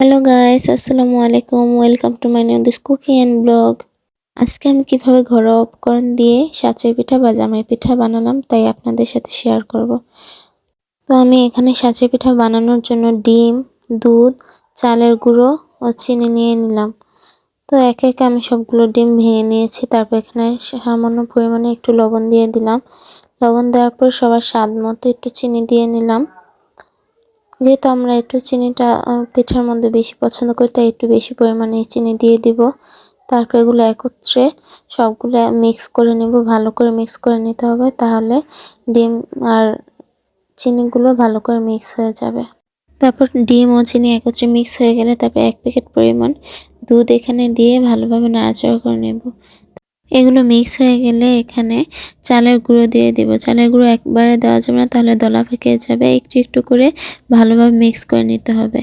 Hello guys আসসালামু আলাইকুম welcome to my new this cooking and blog আজকে আমি কীভাবে ঘরোয়া উপকরণ দিয়ে সাঁচের পিঠা বা জামাই পিঠা বানালাম, তাই আপনাদের সাথে শেয়ার করব। তো আমি এখানে সাঁচের পিঠা বানানোর জন্য ডিম, দুধ, চালের গুঁড়ো ও চিনি নিয়ে নিলাম। তো একে একে আমি সবগুলো ডিম ভেঙে নিয়েছি। তারপর এখানে সামান্য পরিমাণে একটু লবণ দিয়ে দিলাম। লবণ দেওয়ার পর সবার স্বাদ মতো একটু চিনি দিয়ে নিলাম। যেহেতু আমরা একটু চিনিটা পিঠার মধ্যে বেশি পছন্দ করি, তাই একটু বেশি পরিমাণে চিনি দিয়ে দিব। তারপর এগুলো একত্রে সবগুলো মিক্স করে নেব, ভালো করে মিক্স করে নিতে হবে, তাহলে ডিম আর চিনিগুলো ভালো করে মিক্স হয়ে যাবে। তারপর ডিম ও চিনি একত্রে মিক্স হয়ে গেলে তারপর এক প্যাকেট পরিমাণ দুধ এখানে দিয়ে ভালোভাবে নাড়াচাড়া করে নেব। এগুলো মিক্স হয়ে গেলে এখানে চালের গুঁড়ো দিয়ে দেব। চালের গুঁড়ো একবারে দেওয়া যাবে না, তাহলে দলা পেকে যাবে। একটু একটু করে ভালোভাবে মিক্স করে নিতে হবে।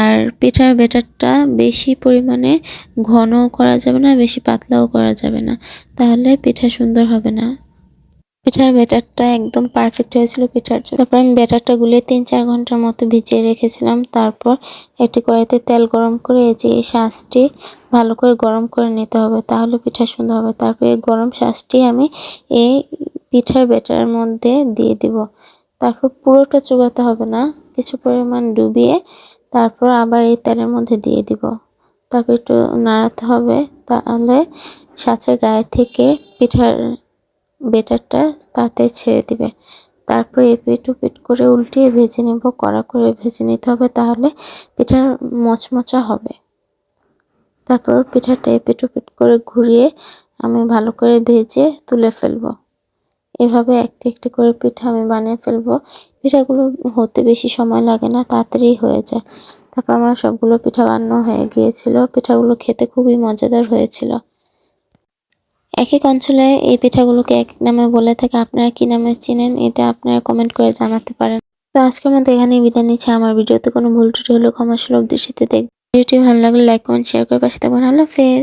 আর পিঠার ব্যাটারটা বেশি পরিমাণে ঘনও করা যাবে না, বেশি পাতলাও করা যাবে না। তাহলে পিঠা সুন্দর হবে না। পিঠার ব্যাটারটা একদম পারফেক্ট হয়েছিল পিঠার জন্য। তারপর আমি ব্যাটারটা গুলিয়ে তিন চার ঘণ্টার মতো ভিজিয়ে রেখেছিলাম। তারপর একটি কড়াইতে তেল গরম করে এই যে এই শাঁসটি ভালো করে গরম করে নিতে হবে, তাহলে পিঠা সুন্দর হবে। তারপর এই গরম শাঁসটি আমি এই পিঠার ব্যাটারের মধ্যে দিয়ে দিব। তারপর পুরোটা চুবাতে হবে না, কিছু পরিমাণ ডুবিয়ে তারপর আবার এই তেলের মধ্যে দিয়ে দিব। তারপর একটু নাড়াতে হবে, তাহলে সাঁচের গায়ে থেকে পিঠার বেটারটা তাতে ছেড়ে দিবে। তারপর এপিট উপিট করে উল্টিয়ে ভেজে নেব, কড়া করে ভেজে নিতে হবে তাহলে পিঠা মচমচা হবে। তারপর পিঠাটা এপিট উপিট করে ঘুরিয়ে আমি ভালো করে ভেজে তুলে ফেলব। এভাবে একটি একটি করে পিঠা আমি বানিয়ে ফেলব। পিঠাগুলো হতে বেশি সময় লাগে না, তাড়াতাড়ি হয়ে যায়। তারপর আমার সবগুলো পিঠা বানানো হয়ে গিয়েছিল। পিঠাগুলো খেতে খুবই মজাদার হয়েছিল। এক এক অঞ্চলে এই পিঠাগুলোকে এক নামে বলে থাকে, আপনারা কি নামে চিনেন এটা আপনারা কমেন্ট করে জানাতে পারেন। তো আজকের মতো এখানেই বিদায় নিচ্ছে। আমার ভিডিওতে কোনো ভুল ত্রুটি হলে ক্ষমা সুলভ দৃষ্টিতে দেখবেন ভিডিওটি ভালো লাগলে লাইক কমেন্ট শেয়ার করে পাশে থাকবেন আল্লাহ হাফেজ।